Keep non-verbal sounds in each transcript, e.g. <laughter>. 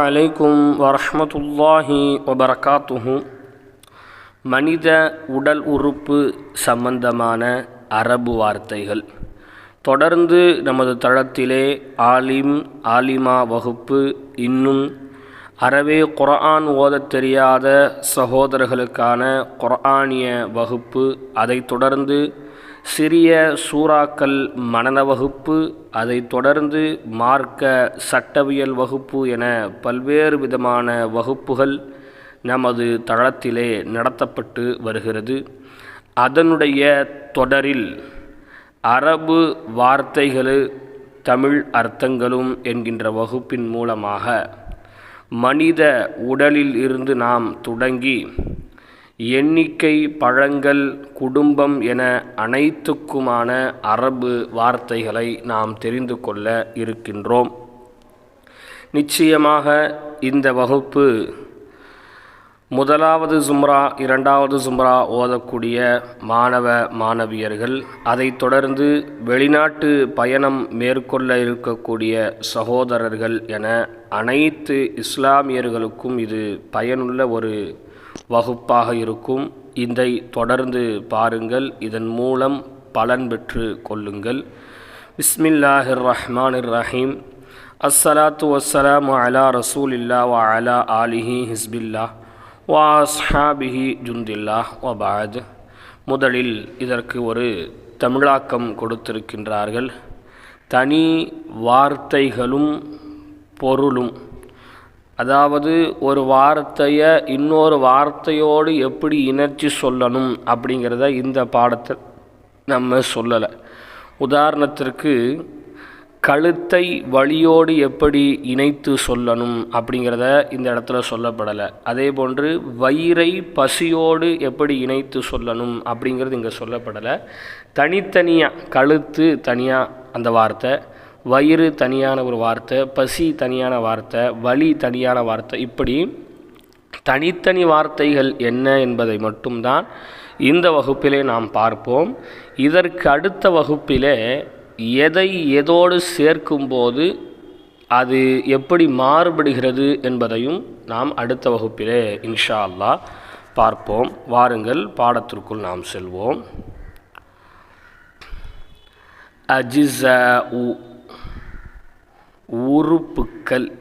அலைக்கும் வரமத்துல்லாஹி வபரகாத்துஹு. மனித உடல் உறுப்பு சம்பந்தமான அரபு வார்த்தைகள். தொடர்ந்து நமது தளத்திலே ஆலிம் ஆலிமா வகுப்பு இன்னும் அறவே குரான் ஓதத் தெரியாத சகோதரர்களுக்கான குரானிய வகுப்பு அதைத் தொடர்ந்து சிறிய சூறாக்கள் மனன வகுப்பு அதைத் தொடர்ந்து மார்க்க சட்டவியல் வகுப்பு என பல்வேறு விதமான வகுப்புகள் நமது தளத்திலே நடத்தப்பட்டு வருகிறது. அதனுடைய தொடரில் அரபு வார்த்தைகளு தமிழ் அர்த்தங்களும் என்கின்ற வகுப்பின் மூலமாக மனித உடலில் இருந்து நாம் தொடங்கி எண்ணிக்கை பழங்கள் குடும்பம் என அனைத்துக்குமான அரபு வார்த்தைகளை நாம் தெரிந்து கொள்ள இருக்கின்றோம். நிச்சயமாக இந்த வகுப்பு முதலாவது சும்ரா இரண்டாவது சும்ரா ஓதக்கூடிய மாணவ மாணவியர்கள் அதைத் தொடர்ந்து வெளிநாட்டு பயணம் மேற்கொள்ள இருக்கக்கூடிய சகோதரர்கள் என அனைத்து இஸ்லாமியர்களுக்கும் இது பயனுள்ள ஒரு வகுப்பாக இருக்கும். இதை தொடர்ந்து பாருங்கள். இதன் மூலம் பலன் பெற்று கொள்ளுங்கள். பிஸ்மில்லாஹிர் ரஹ்மானிர் ரஹீம் அஸ்ஸலாத்து வஸ்ஸலாமு அலா ரசூலில்லா வ அலா ஆலிஹி ஹிஸ்பில்லா வாஸ்ஹாபிஹி ஜுந்தில்லா வபாத் முதலில் இதற்கு ஒரு தமிழாக்கம் கொடுத்திருக்கின்றார்கள். தனி வார்த்தைகளும் பொருளும் அதாவது ஒரு வார்த்தையை இன்னொரு வார்த்தையோடு எப்படி இணைச்சி சொல்லணும் அப்படிங்கிறத இந்த பாடத்தை நம்ம சொல்லலை. உதாரணத்திற்கு கழுத்தை வழியோடு எப்படி இணைத்து சொல்லணும் அப்படிங்கிறத இந்த இடத்துல சொல்லப்படலை. அதே போன்று வயிறை பசியோடு எப்படி இணைத்து சொல்லணும் அப்படிங்கிறது இங்கே சொல்லப்படலை. தனித்தனியாக கழுத்து தனியாக அந்த வார்த்தை. வயிறு தனியான ஒரு வார்த்தை பசி தனியான வார்த்தை வலி தனியான வார்த்தை இப்படி தனித்தனி வார்த்தைகள் என்ன என்பதை மட்டும்தான் இந்த வகுப்பிலே நாம் பார்ப்போம். இதற்கு அடுத்த வகுப்பிலே எதை எதோடு சேர்க்கும்போது அது எப்படி மாறுபடுகிறது என்பதையும் நாம் அடுத்த வகுப்பிலே இன்ஷா அல்லா பார்ப்போம். வாருங்கள் பாடத்திற்குள் நாம் செல்வோம். அஜிச உறுப்புக்கள்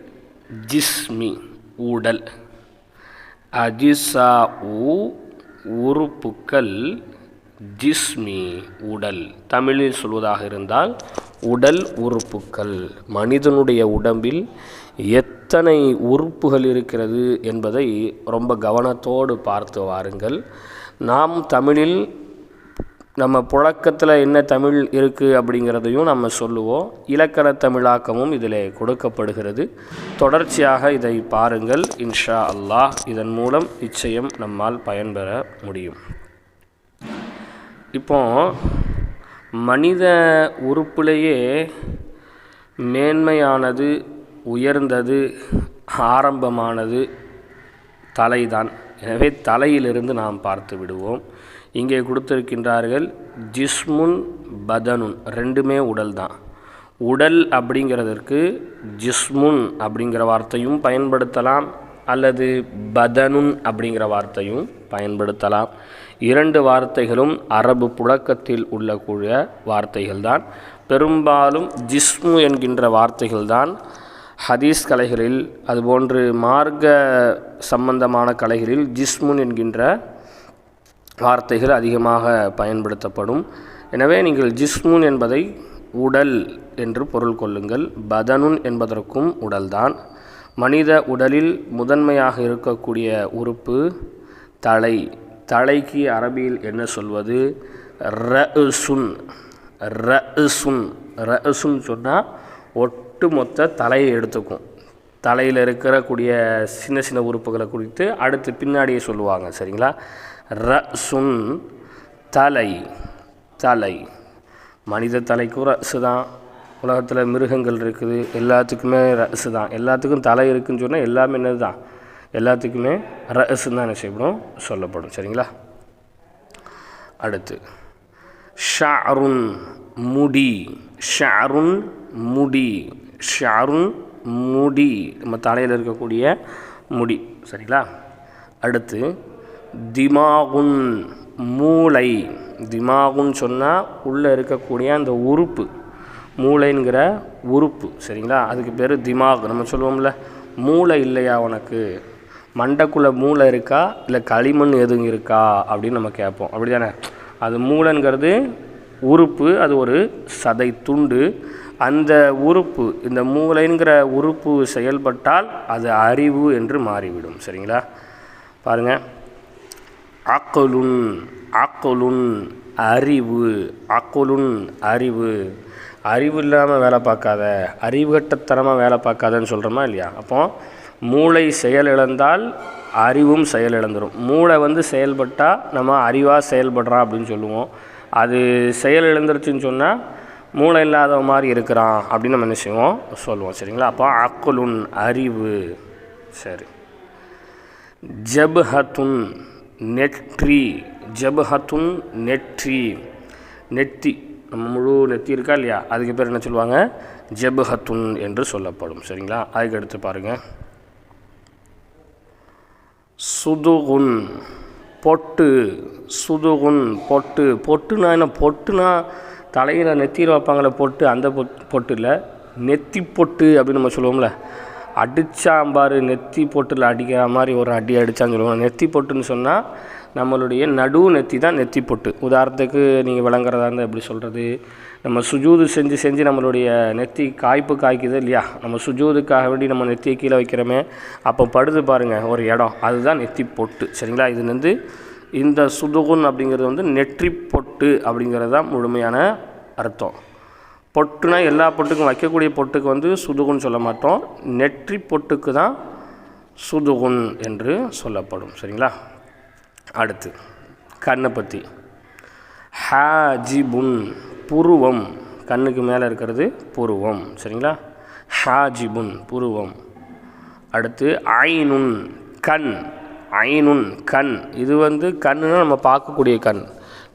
ஜிஸ்மி உடல். அஜிசா உறுப்புக்கள் ஜிஸ்மி உடல். தமிழில் சொல்வதாக இருந்தால் உடல் உறுப்புக்கள். மனிதனுடைய உடம்பில் எத்தனை உறுப்புகள் இருக்கிறது என்பதை ரொம்ப கவனத்தோடு பார்த்து வாருங்கள். நாம் தமிழில் நம்ம புழக்கத்தில் என்ன தமிழ் இருக்குது அப்படிங்கிறதையும் நம்ம சொல்லுவோம். இலக்கண தமிழாக்கமும் இதில் கொடுக்கப்படுகிறது. தொடர்ச்சியாக இதை பாருங்கள். இன்ஷா அல்லாஹ் இதன் மூலம் நிச்சயம் நம்மால் பயன்பெற முடியும். இப்போ மனித உறுப்பிலேயே மேன்மையானது உயர்ந்தது ஆரம்பமானது தலைதான். எனவே தலையிலிருந்து நாம் பார்த்து விடுவோம். இங்கே கொடுத்துருக்கின்றார்கள் ஜிஸ்முன் பதனுன் ரெண்டுமே உடல் தான். உடல் அப்படிங்கிறதற்கு ஜிஸ்முன் அப்படிங்கிற வார்த்தையும் பயன்படுத்தலாம் அல்லது பதனுன் அப்படிங்கிற வார்த்தையும் பயன்படுத்தலாம். இரண்டு வார்த்தைகளும் அரபு புழக்கத்தில் உள்ளக்கூடிய வார்த்தைகள்தான். பெரும்பாலும் ஜிஸ்மு என்கின்ற வார்த்தைகள்தான் ஹதீஸ் கலைகளில் அதுபோன்று மார்க்க சம்பந்தமான கலைகளில் ஜிஸ்முன் என்கின்ற வார்த்தைகள் அதிகமாக பயன்படுத்தப்படும். எனவே நீங்கள் ஜிஸ்முன் என்பதை உடல் என்று பொருள் கொள்ளுங்கள். பதனுன் என்பதற்கும் உடல்தான். மனித உடலில் முதன்மையாக இருக்கக்கூடிய உறுப்பு தலை. தலைக்கு அரபியில் என்ன சொல்வது? ரசுன் ரசுன் ரசுன் சொன்னால் ஒட்டு மொத்த தலையை எடுத்துக்கும். தலையில் இருக்கிறக்கூடிய சின்ன சின்ன உறுப்புகளை குறித்து அடுத்து பின்னாடியே சொல்லுவாங்க சரிங்களா? ரசுன் தலை தலை. மனித தலைக்கும் ரசு தான். உலகத்தில் மிருகங்கள் இருக்குது. எல்லாத்துக்குமே ரசு தான். எல்லாத்துக்கும் தலை இருக்குதுன்னு சொன்னால் எல்லாமே என்னது தான்? எல்லாத்துக்குமே ரசு தான் என்ன செய்யப்படும்? சொல்லப்படும். சரிங்களா? அடுத்து ஷாருன் முடி. ஷாருன் முடி. ஷாருன் முடி. நம்ம தலையில் இருக்கக்கூடிய முடி. சரிங்களா? அடுத்து திமாகுன் மூளை. திமாகுன்னு சொன்னால் உள்ளே இருக்கக்கூடிய அந்த உறுப்பு. மூளைங்கிற உறுப்பு. சரிங்களா? அதுக்கு பேர் திமாக். நம்ம சொல்லுவோம்ல மூளை இல்லையா உனக்கு? மண்டைக்குள்ளே மூளை இருக்கா? இல்லை களிமண் எதுவும் இருக்கா? அப்படின்னு நம்ம கேட்போம். அப்படி தானே அது மூளைங்கிறது உறுப்பு அது ஒரு சதை துண்டு. அந்த உறுப்பு இந்த மூளைங்கிற உறுப்பு செயல்பட்டால் அது அறிவு என்று மாறிவிடும். சரிங்களா? பாருங்கள் அக்கலுன் அக்கலுன் அறிவு அக்கலுன் அறிவு. அறிவு இல்லாமல் வேலை பார்க்காத அறிவுகட்டத்தனமாக வேலை பார்க்காதன்னு சொல்கிறோமா இல்லையா? அப்போ மூளை செயலிழந்தால் அறிவும் செயலிழந்துடும் மூளை வந்து செயல்பட்டால் நம்ம அறிவாக செயல்படுறான் அப்படின்னு சொல்லுவோம். அது செயலிழந்துருச்சுன்னு சொன்னால் மூளை இல்லாத மாதிரி இருக்கிறான் அப்படின்னு நம்ம என்ன செய்வோம்? சொல்லுவோம். சரிங்களா? அப்போ அக்குலுன் அறிவு. சரி. ஜப்ஹத்துன். நெற்றி ஜப்ஹத்துன் நெற்றி. நெத்தி நம்ம முழு நெத்தி இருக்கா இல்லையா? அதுக்கு பேர் என்ன சொல்லுவாங்க? ஜபஹத்துன் என்று சொல்லப்படும். சரிங்களா? அதுக்கு எடுத்து பாருங்கள் சுதுகுன் பொட்டு. சுதுகுன் பொட்டு. பொட்டுனா என்ன? பொட்டுனா தலையில் நெத்தியில் வைப்பாங்களே பொட்டு? அந்த பொட் பொட்டு இல்லை. நெத்தி பொட்டு அப்படின்னு நம்ம சொல்லுவோம்ல. அடிச்சாம்பார் நெத்தி பொட்டில் அடிக்கிற மாதிரி ஒரு அடி அடித்தான்னு சொல்லுவாங்க. நெத்தி பொட்டுன்னு சொன்னால் நம்மளுடைய நடு நெத்தி தான் நெத்தி பொட்டு. உதாரணத்துக்கு நீங்கள் விளங்குறதா இருந்தால் எப்படி சொல்கிறது நம்ம சுஜூது செஞ்சு செஞ்சு நம்மளுடைய நெத்தி காய்ப்பு காய்க்குது இல்லையா? நம்ம சுஜூதுக்காக வேண்டி நம்ம நெத்தியை கீழே வைக்கிறோமே அப்போ படுது பாருங்கள் ஒரு இடம். அதுதான் நெத்தி பொட்டு. சரிங்களா? இது வந்து இந்த சுதுகுன் அப்படிங்கிறது வந்து நெற்றி பொட்டு அப்படிங்கிறது தான் முழுமையான அர்த்தம். பொட்டுனா எல்லா பொட்டுக்கும் வைக்கக்கூடிய பொட்டுக்கு வந்து சுதுகுன்னு சொல்ல மாட்டோம். நெற்றி பொட்டுக்கு தான் சுதுகுன் என்று சொல்லப்படும். சரிங்களா? அடுத்து கண்ணை பற்றி ஹாஜிபுன் புருவம். கண்ணுக்கு மேலே இருக்கிறது புருவம். சரிங்களா? ஹாஜிபுன் புருவம். அடுத்து ஐனுன் கண். ஐனுன் கண். இது வந்து கண்ணுன்னா நம்ம பார்க்கக்கூடிய கண்.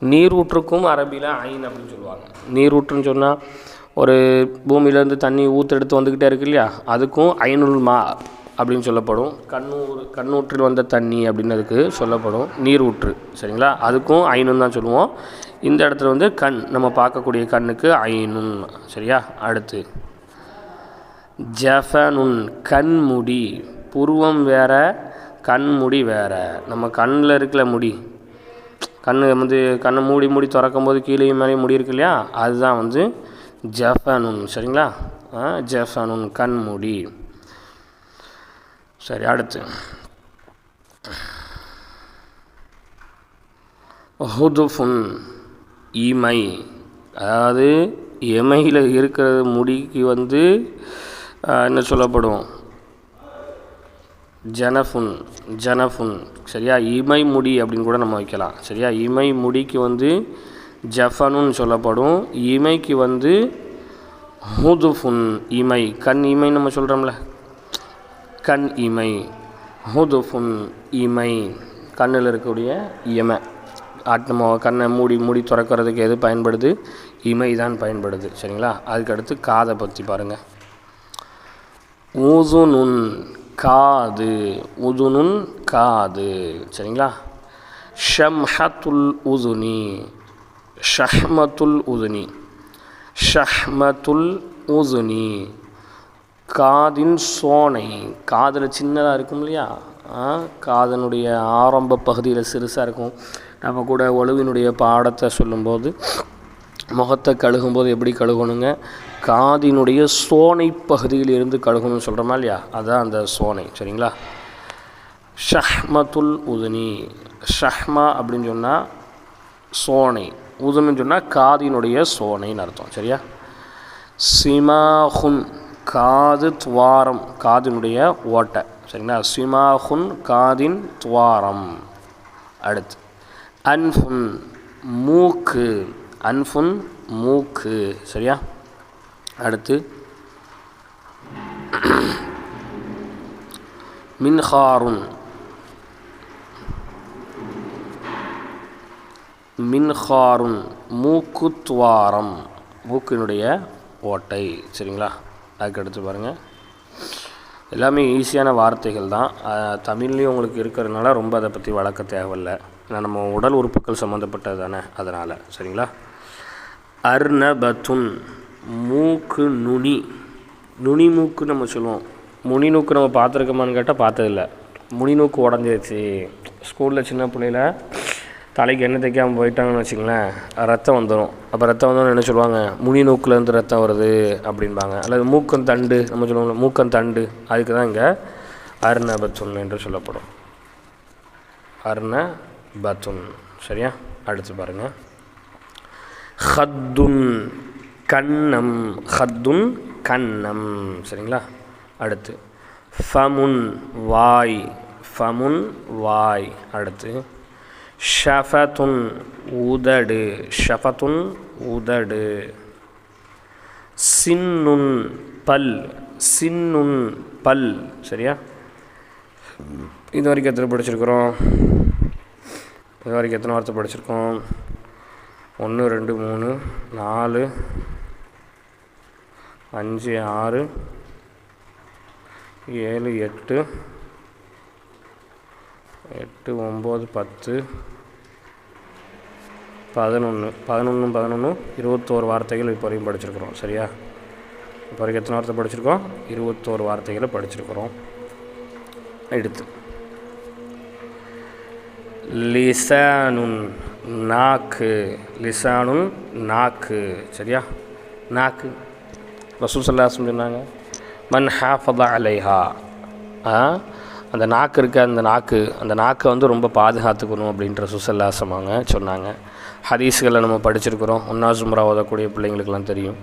நீரூற்றுக்கும் அரபியில் ஐன் அப்படின்னு சொல்லுவாங்க. நீரூற்றுன்னு சொன்னால் ஒரு பூமியிலேருந்து தண்ணி ஊற்றெடுத்து வந்துக்கிட்டே இருக்கு இல்லையா? அதுக்கும் ஐனுல் மா அப்படின்னு சொல்லப்படும். கண்ணூர் கண்ணூற்றில் வந்த தண்ணி அப்படின்னு அதுக்கு சொல்லப்படும். நீரூற்று சரிங்களா? அதுக்கும் ஐனுன்னு தான் சொல்லுவோம். இந்த இடத்துல வந்து கண் நம்ம பார்க்கக்கூடிய கண்ணுக்கு ஐனுன் சரியா? அடுத்து ஜஃபனுன் கண்முடி. புருவம் வேற கண்முடி வேற. நம்ம கண்ணில் இருக்கிற முடி. கண் வந்து கண்ணை மூடி மூடி திறக்கும் போது கீழேயும் மேலேயும் முடி இருக்கு இல்லையா? அதுதான் வந்து ஜஃபானுன் சரிங்களா? ஜெஃப்ஃபானூன் கண் மூடி. சரி அடுத்து. ஹுதுஃபுன் இமை. அதாவது எமையில் இருக்கிற முடிக்கு வந்து என்ன சொல்லப்படும்? ஜனஃபுன் ஜனஃபுன். சரியா? இமை முடி அப்படின்னு கூட நம்ம வைக்கலாம். சரியா? இமை முடிக்கு வந்து ஜஃபனுன்னு சொல்லப்படும். இமைக்கு வந்து ஹுதுஃபுன் இமை. கண் இமை நம்ம சொல்கிறோம்ல கண் இமை. ஹுதுஃபுன் இமை. கண்ணில் இருக்கக்கூடிய இமை. நம்ம கண்ணை மூடி மூடி திறக்கிறதுக்கு எது பயன்படுது? இமை தான் பயன்படுது. சரிங்களா? அதுக்கடுத்து காதை பற்றி பாருங்கள் ஊதுனுன் காது உதுனுன் காது. சரிங்களா? ஷம்ஹத்துல் உதுனி ஷஹ்மத்துல் உதுனி ஷஹ்மத்துல் உதுனி. காதின் சோனை காதில் சின்னதாக இருக்கும் இல்லையா? காதனுடைய ஆரம்ப பகுதியில் சிறுசாக இருக்கும். நம்ம கூட ஒழுவினுடைய பாடத்தை சொல்லும்போது முகத்தை கழுகும்போது எப்படி கழுகணுங்க? காதினுடைய சோனை பகுதியில் இருந்து கழுகணும்னு சொல்கிறோமா இல்லையா? அதுதான் அந்த சோனை சரிங்களா? ஷஹ்மத்துல் உதுனி. ஷஹ்மா அப்படின்னு சொன்னால் சோனை. உதுன்னு சொன்னால் காதினுடைய சோனைன்னு அர்த்தம் சரியா? சிமாஹுன் காது துவாரம் காதினுடைய ஓட்டை சரிங்களா? சிமாஹுன் காதின் துவாரம். அடுத்து அன்ஃபுன் மூக்கு. அன்ஃபுன் மூக்கு சரியா? அடுத்து மின்ஹாருன். மின்ஹாருன் மூக்குத்வாரம். மூக்கினுடைய ஓட்டை சரிங்களா? அதுக்கு எடுத்து பாருங்கள் எல்லாமே ஈஸியான வார்த்தைகள் தான். தமிழ்லேயும் உங்களுக்கு இருக்கிறதுனால ரொம்ப அதை பற்றி வளர்க்க தேவையில்ல. ஏன்னா நம்ம உடல் உறுப்புகள் சம்மந்தப்பட்டது தானே அதனால் சரிங்களா? அர்ணபத்துன் மூக்கு நுனி. நுனி மூக்கு நம்ம சொல்லுவோம். முனி நூக்கு நம்ம பார்த்துருக்கோமான்னு கேட்டால் பார்த்ததில்ல. முனி நூக்கு உடஞ்சிருச்சு. ஸ்கூலில் சின்ன பிள்ளையில தலைக்கு எண்ணெய் தைக்காமல் போயிட்டாங்கன்னு வச்சுங்களேன் ரத்தம் வந்துடும் அப்போ ரத்தம் வந்தோன்னு என்ன சொல்லுவாங்க? முனி நூக்குலேருந்து ரத்தம் வருது அப்படின்பாங்க அல்லது மூக்கம் தண்டு நம்ம சொல்லுவோம்ல மூக்கம் தண்டு. அதுக்கு தான் இங்கே அர்ணபத்துன் என்று சொல்லப்படும். அர்ண பத்துன் சரியா? அடுத்து பாருங்கள் ஹத்துன். கண்ணம் ஹத்துன் கண்ணம். சரிங்களா? அடுத்து ஃபமுன் வாய் ஃபமுன் வாய். அடுத்து ஷஃபத்துன் உதடு ஷஃபத்துன் உதடு. சின்னுன் பல் சின்னுன் பல். சரியா? இது வரைக்கும் எத்தனை படிச்சிருக்கிறோம்? இது வரைக்கும் எத்தனை வார்த்தை படிச்சிருக்கோம்? ஒன்று ரெண்டு மூணு நாலு அஞ்சு ஆறு ஏழு எட்டு எட்டு ஒம்பது பத்து பதினொன்று பதினொன்று பதினொன்று இருபத்தோரு வார்த்தைகள் இப்போ வரைக்கும் படிச்சிருக்கிறோம் சரியா? இப்போ வரைக்கும் எத்தனை வார்த்தை படிச்சிருக்கோம்? இருபத்தோரு வார்த்தைகளை படிச்சிருக்கிறோம். எடுத்து. லிசானுன் நாக்கு லிசானுன் நாக்கு சரியா? நாக்கு. ரசூல் சல்லாசம் சொன்னாங்க மன் ஹாஃபதா அலைஹா. அந்த நாக்கு இருக்க? அந்த நாக்கு அந்த நாக்கை வந்து ரொம்ப பாதுகாத்துக்கணும் அப்படின்ற சுசல்லாசமாங்க சொன்னாங்க ஹதீஸ்களை நம்ம படிச்சிருக்கிறோம் ஒன்னா சுமரா ஓதக்கூடிய பிள்ளைங்களுக்கெல்லாம் தெரியும்.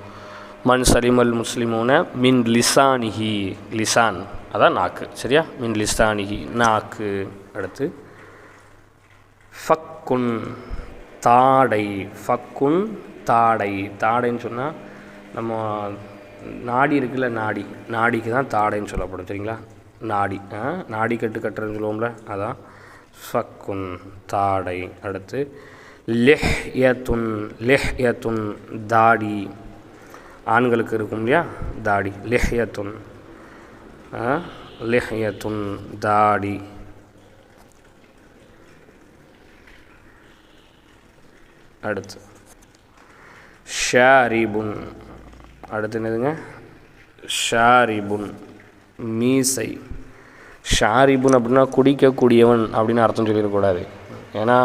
மன் சலிமல் முஸ்லிமூன மின் லிசானிஹி லிசான் அதான் நாக்கு சரியா? மின் லிசானிஹி நாக்கு அடுத்து. ஃபக்குன் தாடை ஃபக்குன் தாடை. தாடைன்னு சொன்னால் நம்ம நாடி இருக்குல்ல நாடி. நாடிக்கு தான் தாடைன்னு சொல்லப்படும் சரிங்களா நாடி. ஆ, நாடி கட்டு கட்டுறதுன்னு சொல்லுவோம்ல அதான். ஃபக்குன் தாடை. அடுத்து லெஹ் யத்துன் லெஹ் யத்துன் தாடி. ஆண்களுக்கு இருக்கும் இல்லையா? தாடி. லெஹ் யத்துன் லெஹ் யத்துன் தாடி. அடுத்து ஷாரிபுன். அடுத்து என்னதுங்க? ஷாரிபுன் மீசை. ஷாரிபுன் அப்படின்னா குடிக்கக்கூடியவன் அப்படின்னு அர்த்தம் சொல்லிடக்கூடாது. ஏன்னா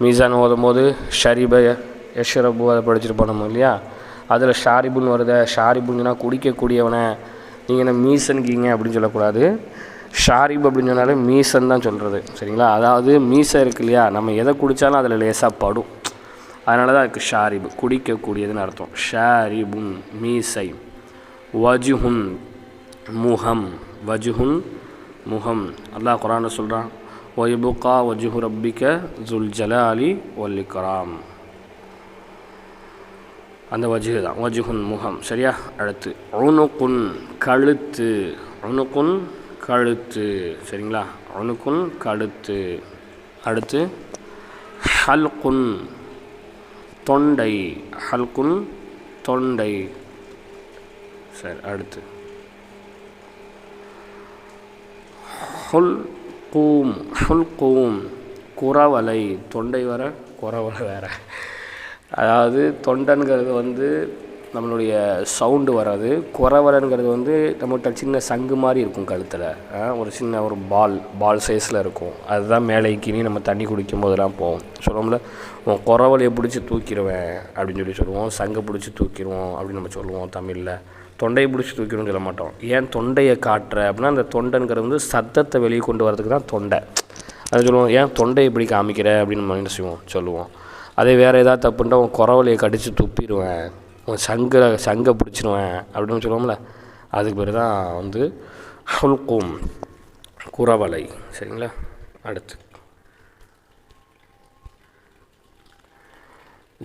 மீசான் ஓதும்போது ஷரிப யஷ்ரபு அதை படிச்சுட்டு நம்ம இல்லையா? அதில் ஷாரிபுன் வருத. ஷாரிபுன்னா குடிக்கக்கூடியவனை. நீங்கள் என்ன மீசன்கீங்க அப்படின்னு சொல்லக்கூடாது. ஷாரிப் அப்படின்னு சொன்னாலே மீசன் தான் சொல்கிறது சரிங்களா? அதாவது மீசை இருக்கு இல்லையா? நம்ம எதை குடித்தாலும் அதில் லேசாக படும். அதனால தான் அதுக்கு ஷாரிபு குடிக்கக்கூடியதுன்னு அர்த்தம். ஷாரிபுன் மீசை. வஜுஹுன் முகம். வஜுஹுன் முகம். அல்லாஹ் குரானை சொல்கிறான் ஒய்புகா வஜுஹு ரப்பிக்க ஜுல் ஜலாலி ஒல்லிகராம் அந்த வஜுகு தான். வஜுகுன் முகம். சரியா? அடுத்து அணுக்குன் கழுத்து. அணுக்குன் கழுத்து. சரிங்களா? அணுக்குன் கழுத்து. அடுத்து ஹல்குன். தொண்டை. ஹல்குன் தொண்டை. சரி அடுத்து. ஹுல் கூம் ஹுல் கூம் குறவலை. தொண்டை வர குறவலை வேற. அதாவது தொண்டன்கிறது வந்து நம்மளுடைய சவுண்டு வராது. குறவரங்கிறது வந்து நம்மகிட்ட சின்ன சங்கு மாதிரி இருக்கும் கழுத்தில். ஒரு சின்ன ஒரு பால் பால் சைஸில் இருக்கும். அதுதான் மேலே கிணி நம்ம தண்ணி குடிக்கும் போதெல்லாம் போவோம் சொல்லுவோம்ல உன் குறவலையை பிடிச்சி தூக்கிடுவேன் அப்படின்னு சொல்லி சொல்லுவோம். சங்கை பிடிச்சி தூக்கிடுவோம் அப்படின்னு நம்ம சொல்லுவோம் தமிழில். தொண்டையை பிடிச்சி தூக்கணும்னு சொல்ல மாட்டோம். ஏன் தொண்டையை காட்டுற அப்படின்னா அந்த தொண்டைங்கிறது வந்து சத்தத்தை வெளியே கொண்டு வரதுக்கு தான் தொண்டை. அது சொல்லுவோம் ஏன் தொண்டையை இப்படி காமிக்கிற? அப்படின்னு நம்ம என்ன செய்வோம்? சொல்லுவோம். அதே வேறு ஏதாவது தப்புன்னா உன் குறவலையை கடித்து துப்பிடுவேன். உன் சங்கை சங்கை பிடிச்சிருவேன் அப்படின்னு சொல்லுவோம்ல அதுக்கு பேர் தான் வந்து ஹுல்கும் குறவலை. சரிங்களா? அடுத்து.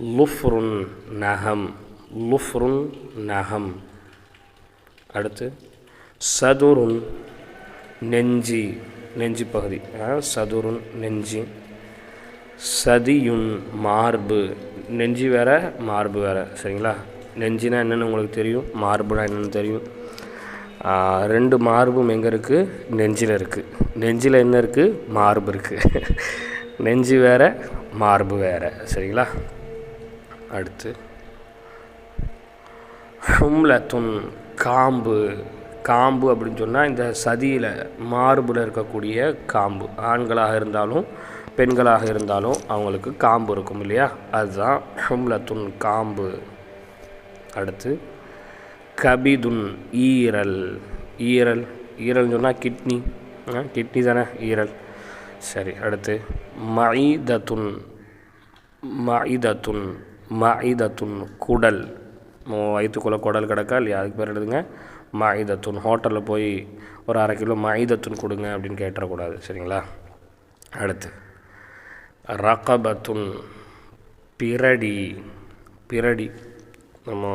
லுஃப்ருன் நகம் லுஃப்ருன் நகம். அடுத்து சதுருன் நெஞ்சி நெஞ்சி பகுதி. சதுருன் நெஞ்சி. சதியுன் மார்பு நெஞ்சு வேறு மார்பு வேறு சரிங்களா? நெஞ்சினா என்னென்னு உங்களுக்கு தெரியும் மார்புனா என்னென்னு தெரியும். ரெண்டு மார்பும் எங்கே இருக்குது நெஞ்சில் இருக்குது நெஞ்சில் என்ன இருக்குது மார்பு இருக்குது <laughs> நெஞ்சு வேறு மார்பு வேறு சரிங்களா? அடுத்து. ஹும்லத்துன் காம்பு. காம்பு அப்படின்னு சொன்னால் இந்த சதியில் மார்பில் இருக்கக்கூடிய காம்பு. ஆண்களாக இருந்தாலும் பெண்களாக இருந்தாலும் அவங்களுக்கு காம்பு இருக்கும் இல்லையா? அதுதான் ஹும்லத்துன் காம்பு. அடுத்து கபிதுன் ஈரல். ஈரல் ஈரல்னு சொன்னால் கிட்னி. கிட்னி தானே ஈரல். சரி அடுத்து மைதத்துன் மயிதத்துன் மயிதத்துன் குடல். வயிற்றுக்குள்ளே குடல் கிடக்கா இல்லையா? அதுக்கு பேர் எழுதுங்க மயிதத்துன். ஹோட்டலில் போய் ஒரு அரை கிலோ மைதத்துன் கொடுங்க அப்படின்னு கேட்டுறக்கூடாது. சரிங்களா? அடுத்து ரகபத்துன் பிரடி பிரடி. நம்ம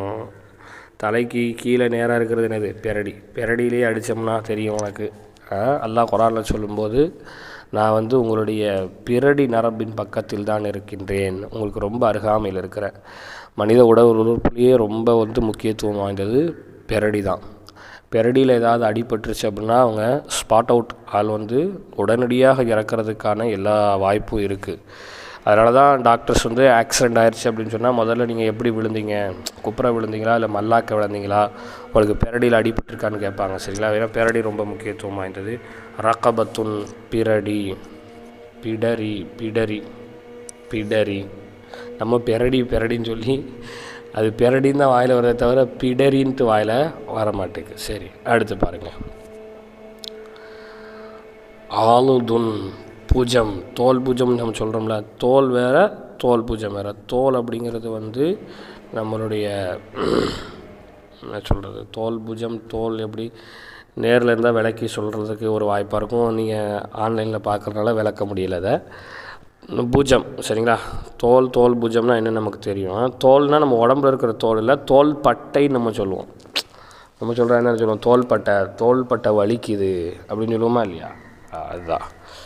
தலைக்கு கீழே நேராக இருக்கிறது என்னது? பிரடி. பிரடியிலே அடித்தோம்னா தெரியும் உனக்கு. அல்லாஹ் குரானில் சொல்லும்போது நான் வந்து உங்களுடைய பிரடி நரம்பின் பக்கத்தில் தான் இருக்கின்றேன். உங்களுக்கு ரொம்ப அருகாமையில் இருக்கிறேன் மனித உடல் உறுப்புலேயே ரொம்ப வந்து முக்கியத்துவம் வாய்ந்தது பிரடி தான் பெரடியில் ஏதாவது அடிபட்டுருச்சு அப்படின்னா அவங்க ஸ்பாட் அவுட் ஆள் வந்து உடனடியாக இறக்கிறதுக்கான எல்லா வாய்ப்பும் இருக்குது அதனால தான் டாக்டர்ஸ் வந்து ஆக்சிடெண்ட் ஆயிடுச்சு அப்படின்னு சொன்னால் முதல்ல நீங்கள் எப்படி விழுந்தீங்க? குப்புற விழுந்தீங்களா? இல்லை மல்லாக்க விழுந்தீங்களா? உங்களுக்கு பெரடியில் அடிபட்டிருக்கான்னு கேட்பாங்க சரிங்களா? ஏன்னா பெரடி ரொம்ப முக்கியத்துவம் வாய்ந்தது. ரக்கபத்துன் பிரடி பிடரி பிடரி பிடரி. நம்ம பெரடி பெரடின்னு சொல்லி அது பெரடின்னு தான் வாயில் வரதே தவிர பிடரின்ட்டு வாயில் வர மாட்டேங்குது சரி அடுத்து பாருங்கள் ஆளுதுன் பூஜம் தோல் பூஜம் நம்ம சொல்கிறோம்ல தோல் வேறு தோல் பூஜம் வேறு. தோல் அப்படிங்கிறது வந்து நம்மளுடைய என்ன சொல்கிறது தோல் பூஜம் தோல் எப்படி நேரில் இருந்தால் விளக்கி சொல்கிறதுக்கு ஒரு வாய்ப்பாக இருக்கும். நீங்கள் ஆன்லைனில் பார்க்குறதுனால விளக்க முடியல அதை. பூஜம் சரிங்களா? தோல் தோல் பூஜம்னா என்ன நமக்கு தெரியும்? தோல்னால் நம்ம உடம்புல இருக்கிற தோல் இல்லை தோல் பட்டைன்னு நம்ம சொல்லுவோம். நம்ம சொல்கிறோம் என்ன சொல்லுவோம்? தோல் பட்டை வலிக்குது அப்படின்னு சொல்லுவோமா இல்லையா? அதுதான்.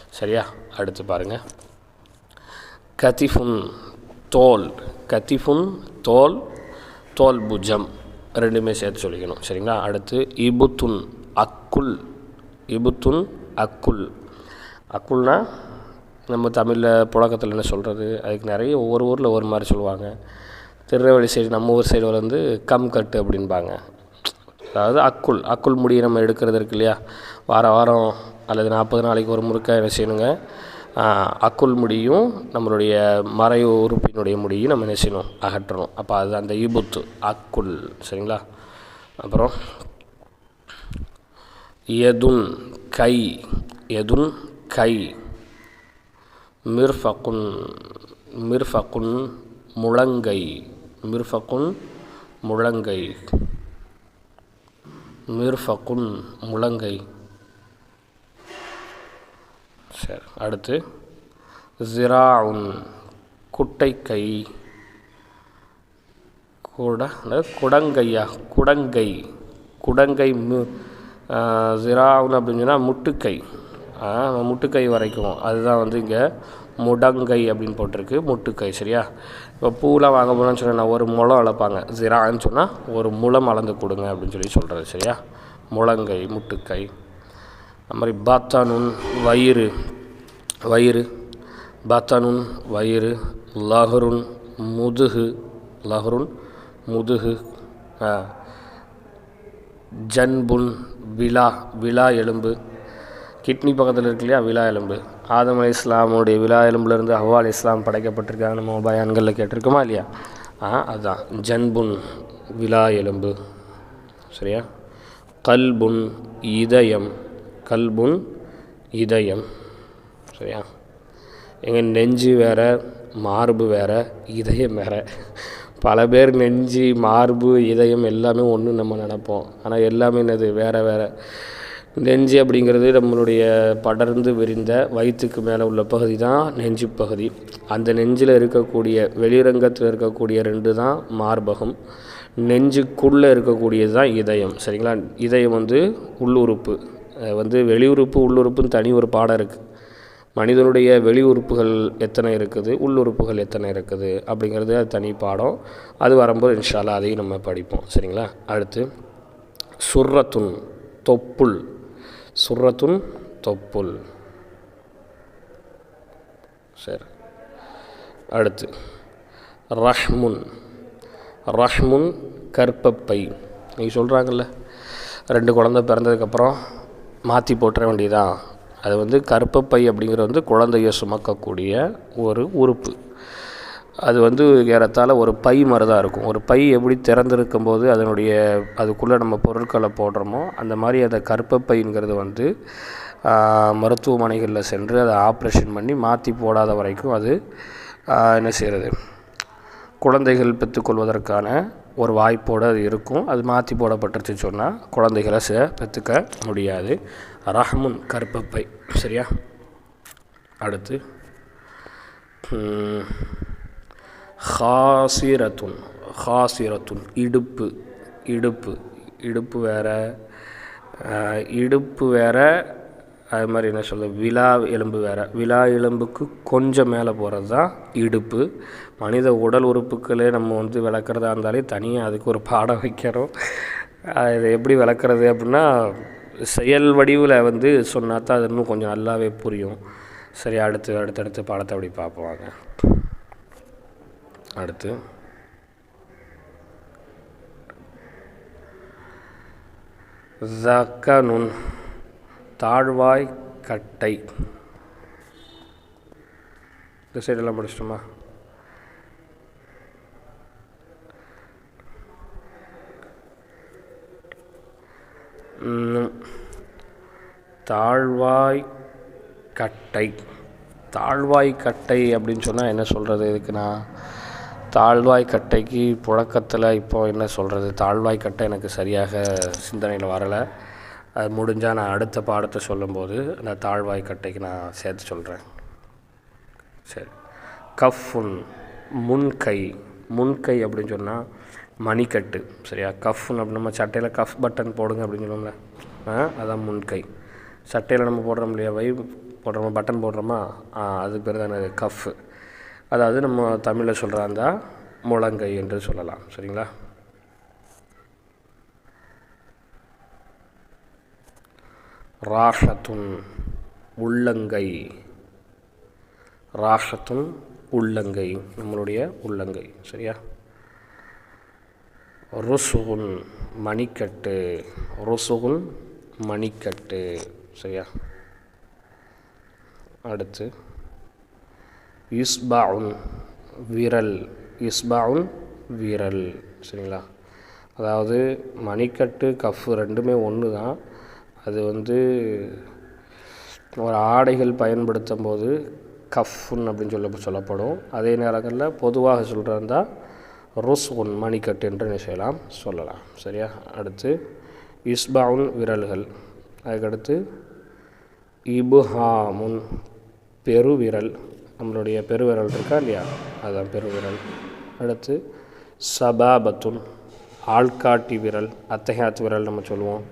சரியா? அடுத்து பாருங்கள் கத்திஃபுன் தோல் கத்திஃபுன் தோல் தோல் புஜம் ரெண்டுமே சேர்த்து சொல்லிக்கணும் சரிங்களா? அடுத்து இபுத்துன் அக்குல் இபுத்துன் அக்குல். அக்குல்னா நம்ம தமிழில் புழக்கத்தில் என்ன சொல்கிறது அதுக்கு நிறைய ஒவ்வொரு ஊரில் ஒவ்வொரு மாதிரி சொல்லுவாங்க. திருநெல்வேலி சைடு நம்ம ஊர் சைடு வந்து கம் கட்டு அப்படின்பாங்க அதாவது அக்குள் அக்குள் முடி நம்ம எடுக்கிறது இருக்கு இல்லையா? வார வாரம் அல்லது நாற்பது நாளைக்கு ஒரு முறுக்க என்ன செய்யணுங்க? அக்குள் முடியும் நம்மளுடைய மறை உறுப்பினுடைய முடியும் நம்ம என்ன செய்யணும்? அகற்றணும். அப்போ அது அந்த இபுத்து அக்குள் சரிங்களா? அப்புறம் எதுன் கை எதுன் கை. மிர்ஃபகுன் மிர்ஃபகுன் முழங்கை மிர்ஃபகுன் முழங்கை. மிர்ஃபகுன் முழங்கை. சரி அடுத்து. ஜிராவுன் குட்டைக்கை. குட குடங்கையா? குடங்கை. குடங்கை மு ஜிராவுன் அப்படின்னு சொன்னால் முட்டுக்கை. முட்டுக்கை வரைக்கும் அதுதான் வந்து இங்கே முடங்கை அப்படின்னு போட்டிருக்கு. முட்டுக்கை சரியா? இப்போ பூலாம் வாங்க போனோம்னு சொன்னால் ஒரு முளம் அளப்பாங்க. ஜிரான்னு சொன்னால் ஒரு முளம் அளந்து கொடுங்க அப்படின்னு சொல்லி சொல்கிறது சரியா? முழங்கை முட்டுக்கை. அது மாதிரி பாத்தானுன் வயிறு வயிறு. பாத்தானுன் வயிறு. லஹருன் முதுகு லஹருன் முதுகு. ஜன்புன் விழா விழா எலும்பு. கிட்னி பக்கத்தில் இருக்கு இல்லையா? விழா எலும்பு. ஆதம் அலி இஸ்லாமுடைய விழா எலும்புலேருந்து ஹவா இஸ்லாம் படைக்கப்பட்டிருக்காங்க நம்ம பயான்களில் கேட்டிருக்கோமா இல்லையா? ஆ அதுதான் ஜன்புன் விழா எலும்பு. சரியா? கல்புன் இதயம். கல்புன் இதயம். சரியா? எங்கள் நெஞ்சு வேறு மார்பு வேறு இதயம் வேறு. பல பேர் நெஞ்சு மார்பு இதயம் எல்லாமே ஒன்று நம்ம நினப்போம். ஆனால் எல்லாமே என்னது? வேறு வேறு. நெஞ்சு அப்படிங்கிறது நம்மளுடைய படர்ந்து விரிந்த வயிற்றுக்கு மேலே உள்ள பகுதி தான் நெஞ்சு பகுதி. அந்த நெஞ்சில் இருக்கக்கூடிய வெளிரங்கத்தில் இருக்கக்கூடிய ரெண்டு தான் மார்பகம். நெஞ்சுக்குள்ளே இருக்கக்கூடியது தான் இதயம். சரிங்களா? இதயம் வந்து உள்ளுறுப்பு. வந்து வெளியுறுப்பு உள்ளுறுப்புன்னு தனி ஒரு பாடம் இருக்குது மனிதனுடைய வெளி உறுப்புகள் எத்தனை இருக்குது? உள்ளுறுப்புகள் எத்தனை இருக்குது? அப்படிங்கிறது அது தனி பாடம். அது வரும்போது இன்ஷால்லா அதையும் நம்ம படிப்போம். சரிங்களா? அடுத்து சுர்ரத்துன் தொப்புள். சுரத்துன் தொப்புல் சரி. அடுத்து ரஹ்முன். ரஹ்முன் கற்பப்பை. நீங்கள் சொல்கிறாங்கல்ல ரெண்டு குழந்த பிறந்ததுக்கப்புறம் மாற்றி போட்டுற வேண்டியதான் அது வந்து கற்பப்பை அப்படிங்கிறது வந்து குழந்தைய சுமக்கக்கூடிய ஒரு உறுப்பு. அது வந்து ஏறத்தாழ ஒரு பை மாதிரி தான் இருக்கும். ஒரு பை எப்படி திறந்திருக்கும் போது அதனுடைய அதுக்குள்ளே நம்ம பொருட்களை போடுறோமோ அந்த மாதிரி அதை கற்பப்பைங்கிறது வந்து மருத்துவமனைகளில் சென்று அதை ஆப்ரேஷன் பண்ணி மாற்றி போடாத வரைக்கும் அது என்ன செய்கிறது குழந்தைகள் பெற்றுக்கொள்வதற்கான ஒரு வாய்ப்போடு அது இருக்கும். அது மாற்றி போடப்பட்டுருச்சு சொன்னால் குழந்தைகளை ச பெற்றுக்க முடியாது. ரஹமுன் கற்பப்பை சரியா? அடுத்து ஹாசிரத்துன் ஹாசிரத்துன் இடுப்பு இடுப்பு இடுப்பு வேற இடுப்பு வேற அது மாதிரி என்ன சொல்ல விழா எலும்பு வேறு. விழா எலும்புக்கு கொஞ்சம் மேலே போகிறது தான் இடுப்பு. மனித உடல் உறுப்புகளே நம்ம வந்து விளக்குறதா இருந்தாலே தனியாக அதுக்கு ஒரு பாடம் வைக்கிறோம் இதை எப்படி விளக்குறது அப்படின்னா செயல் வடிவில் வந்து சொன்னா தான் அது இன்னும் கொஞ்சம் நல்லாவே புரியும். சரி அடுத்து அடுத்தடுத்து பாடத்தை அப்படி பார்ப்போம் அடுத்து. ஜக்கனுன் தாழ்வாய் கட்டை. இந்த சைடெல்லாம் படிச்சிட்டோமா? தாழ்வாய் கட்டை. தாழ்வாய் கட்டை அப்படின்னு சொன்னால் என்ன சொல்கிறது இதுக்குன்னா தாழ்வாய் கட்டைக்கு புழக்கத்தில் இப்போ என்ன சொல்கிறது தாழ்வாய் கட்டை எனக்கு சரியாக சிந்தனையில் வரலை. அது முடிஞ்சால் நான் அடுத்த பாடத்தை சொல்லும்போது அந்த தாழ்வாய் கட்டைக்கு நான் சேர்த்து சொல்கிறேன் சரி. கஃபுன் முன்கை முன்கை அப்படின்னு சொன்னால் மணிக்கட்டு. சரியா? கஃப்னு அப்படி நம்ம சட்டையில் கஃப் பட்டன் போடுங்க அப்படின்னு சொல்லுவோம்ல. அதான் முன்கை சட்டையில் நம்ம போடுறோம் இல்லையா? வை போடுறோமா? பட்டன் போடுறோமா? அதுக்கு பேர் தான் கஃப். அதாவது நம்ம தமிழில் சொல்கிறா இருந்தால் முழங்கை என்று சொல்லலாம். சரிங்களா? ராஷத்துன் உள்ளங்கை. ராஷத்துன் உள்ளங்கை நம்மளுடைய உள்ளங்கை. சரியா? ருசுகுன் மணிக்கட்டு. ருசுகுன் மணிக்கட்டு. சரியா? அடுத்து இஸ்பாவுன் விரல் இஸ்பாவுன் விரல் சரிங்களா? அதாவது மணிக்கட்டு கஃப் ரெண்டுமே ஒன்று தான். அது வந்து ஒரு ஆடைகள் பயன்படுத்தும் போது கஃப்னு அப்படின்னு சொல்ல சொல்லப்படும். அதே நேரங்களில் பொதுவாக சொல்கிறதா ருஸ்உன் மணிக்கட்டு என்று என்ன செய்யலாம்? சொல்லலாம். சரியா? அடுத்து இஸ்பாவுன் விரல்கள். அதுக்கடுத்து இபுஹாமுன் பெருவிரல். நம்மளுடைய பெருவிரல் இருக்கா இல்லையா? அதுதான் பெருவிரல். அடுத்து சபாபத்துன் ஆள்காட்டி விரல் அத்தகையாத்து விரல் நம்ம சொல்லுவோம்.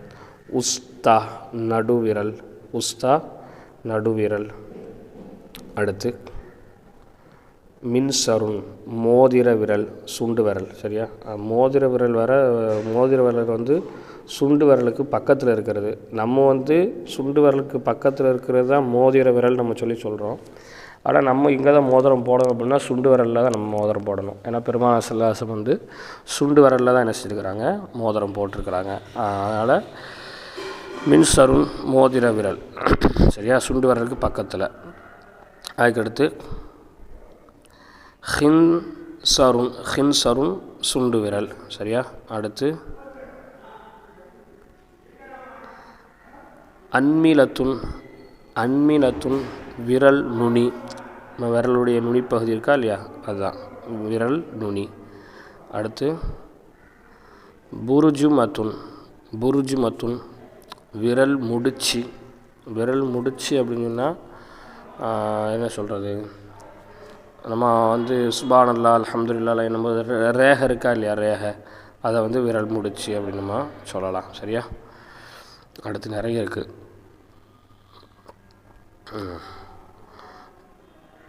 உஸ்தா நடுவிரல் உஸ்தா நடுவிரல். அடுத்து மின்சருண் மோதிர விரல் சுண்டு விரல் சரியா? மோதிர விரல் வர மோதிர விரல் வந்து சுண்டு விரலுக்கு பக்கத்தில் இருக்கிறது. நம்ம வந்து சுண்டு விரலுக்கு பக்கத்தில் இருக்கிறது தான் மோதிர விரல் நம்ம சொல்லி சொல்கிறோம் ஆனால் நம்ம இங்கே தான் மோதிரம் போடணும் அப்படின்னா சுண்டு விரலில் தான் நம்ம மோதிரம் போடணும். ஏன்னா பெருமான செல்லாசம் வந்து சுண்டு விரலில் தான் என்ன செஞ்சுருக்கிறாங்க? மோதிரம் போட்டிருக்கிறாங்க. அதனால் மின்சருண் மோதிர விரல். சரியா? சுண்டு விரலுக்கு பக்கத்தில். அதுக்கடுத்து ஹின் சருண் ஹின் சருண் சுண்டு விரல். சரியா? அடுத்து அன்மிலத்துன் அன்மிலத்துன் விரல் நுனி. நம்ம விரலுடைய நுனிப்பகுதி இருக்கா இல்லையா? அதுதான். விரல் நுனி. அடுத்து புருஜு மத்துன். புருஜு மத்துன். விரல் முடிச்சு. விரல் முடிச்சு அப்படின்னு சொன்னால் என்ன சொல்கிறது நம்ம வந்து சுபானல்லா அலமதுல்லா என்னும்போது ரேக இருக்கா இல்லையா? ரேக. அதை வந்து விரல் முடிச்சு அப்படின்னு நம்ம சொல்லலாம். சரியா? அடுத்து நிறைய இருக்குது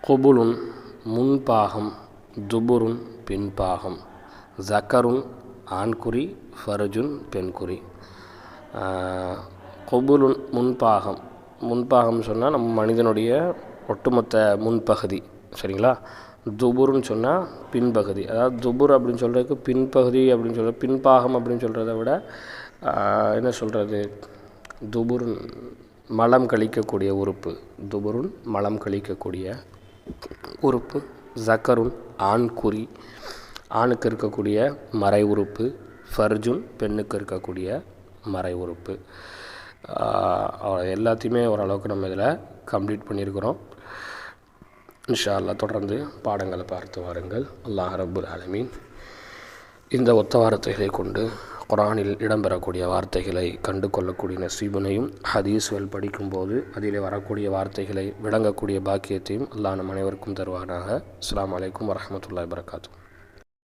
குபுலுன் முன்பாகம் துபுருன் பின்பாகம் ஜக்கருன் ஆண்குறி ஃபருஜுன் பெண்குறி. கொபுலுன் முன்பாகம். முன்பாகம் சொன்னால் நம்ம மனிதனுடைய ஒட்டுமொத்த முன்பகுதி சரிங்களா? துபுருன்னு சொன்னால் பின்பகுதி. அதாவது துபுர் அப்படின்னு சொல்கிறதுக்கு பின்பகுதி அப்படின்னு சொல்கிற பின்பாகம் அப்படின்னு சொல்கிறத விட என்ன சொல்கிறது துபுருன் மலம் கழிக்கக்கூடிய உறுப்பு. துபுருன் மலம் கழிக்கக்கூடிய உறுப்பு ஜக்கருன் ஆண் குறி ஆணுக்கு இருக்கக்கூடிய மறை உறுப்பு ஃபர்ஜுன் பெண்ணுக்கு இருக்கக்கூடிய மறை உறுப்பு. எல்லாத்தையுமே ஓரளவுக்கு நம்ம இதில் கம்ப்ளீட் பண்ணியிருக்கிறோம். இன்ஷா அல்லா தொடர்ந்து பாடங்களை பார்த்து வாருங்கள். அல்லாஹ் ரபுல் ஆலமீன். இந்த ஒத்த வார்த்தைகளை கொண்டு குரானில் இடம்பெறக்கூடிய வார்த்தைகளை கண்டு கொள்ளக்கூடிய நசீபனையும் ஹதீஸ்கள் படிக்கும்போது அதிலே வரக்கூடிய வார்த்தைகளை விளங்கக்கூடிய பாக்கியத்தையும் அல்லாஹ் நம் அனைவருக்கும் தருவானாக. அஸ்லாம் வலைக்கம் வரமத்துல்லா வரகாத்தூ